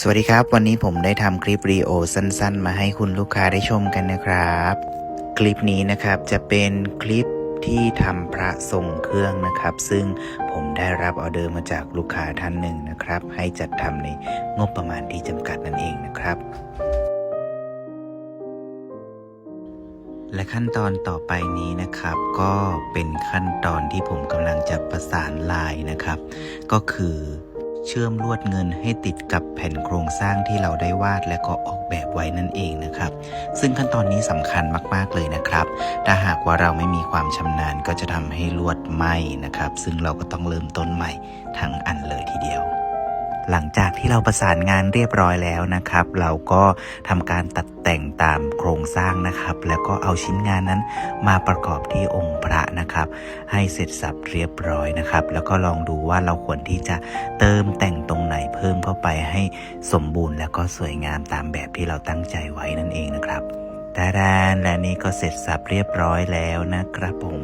สวัสดีครับ วันนี้ผมได้ทำคลิปรีโอสั้น ๆ มาให้คุณลูกค้าได้ชมกันนะครับ คลิปนี้นะครับจะเป็นคลิปที่ทำพระทรงเครื่องนะครับ ซึ่งผมได้รับออเดอร์มาจากลูกค้าท่านหนึ่งนะครับ ให้จัดทำในงบประมาณที่จำกัดนั่นเองนะครับ และขั้นตอนต่อไปนี้นะครับ ก็เป็นขั้นตอนที่ผมกำลังจะประสานลายนะครับ ก็คือ เชื่อมลวดเงินให้ติดกับแผ่นโครงสร้างที่เราได้วาดและก็ออกแบบไว้นั่นเองนะครับ ซึ่งขั้นตอนนี้สำคัญมากๆเลยนะครับ ถ้าหากว่าเราไม่มีความชำนาญก็จะทำให้ลวดไหมนะครับ ซึ่งเราก็ต้องเริ่มต้นใหม่ทั้งอันเลยทีเดียว หลังจากที่เราประสานงานเรียบร้อยแล้วนะครับ เราก็ทำการตัดแต่งตามโครงสร้างนะครับ แล้วก็เอาชิ้นงานนั้นมาประกอบที่องค์พระนะครับ ให้เสร็จสับเรียบร้อยนะครับ แล้วก็ลองดูว่าเราควรที่จะเติมแต่งตรงไหนเพิ่มเข้าไปให้สมบูรณ์ แล้วก็สวยงามตามแบบที่เราตั้งใจไว้นั่นเองนะครับดาดานและนี่ก็เสร็จสับเรียบร้อยแล้วนะครับผม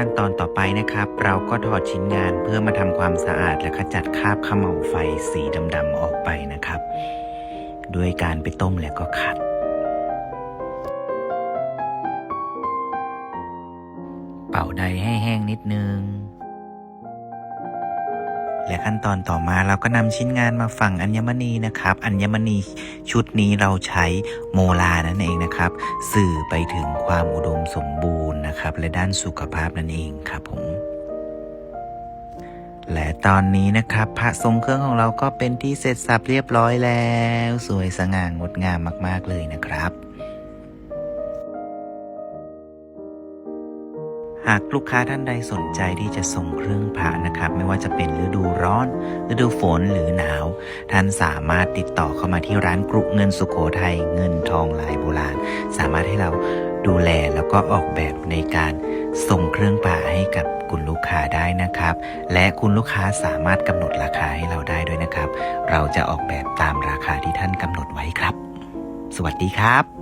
ขั้นตอนต่อไปนะครับ เราก็ถอดชิ้นงานเพื่อมาทำความสะอาดและขจัดคราบขม่าวไฟสีดำๆออกไปนะครับ ด้วยการไปต้มแล้วก็ขัด เป่าใดให้แห้งนิดนึง และขั้นตอนต่อมาเราก็นำชิ้นงานมาฝังอัญมณีนะครับ อัญมณีชุดนี้เราใช้โมลานั่นเองนะครับ สื่อไปถึงความอุดมสมบูรณ์นะครับ และด้านสุขภาพนั่นเองครับผมและตอนนี้นะครับ พระทรงเครื่องของเราก็เป็นที่เสร็จสับเรียบร้อยแล้ว สวยสง่างดงามมาก ๆ เลยนะครับ หากลูกค้าท่านใดสนใจที่จะส่งเครื่องพระนะครับ ไม่ว่าจะเป็นฤดูร้อน ฤดูฝนหรือหนาว ท่านสามารถติดต่อเข้ามาที่ร้านกรุเงินสุโขทัยเงินทองลายโบราณ สามารถให้เราดูแลแล้วก็ออกแบบในการส่งเครื่องป่าให้กับคุณลูกค้าได้นะครับ และคุณลูกค้าสามารถกำหนดราคาให้เราได้ด้วยนะครับ เราจะออกแบบตามราคาที่ท่านกำหนดไว้ครับ สวัสดีครับ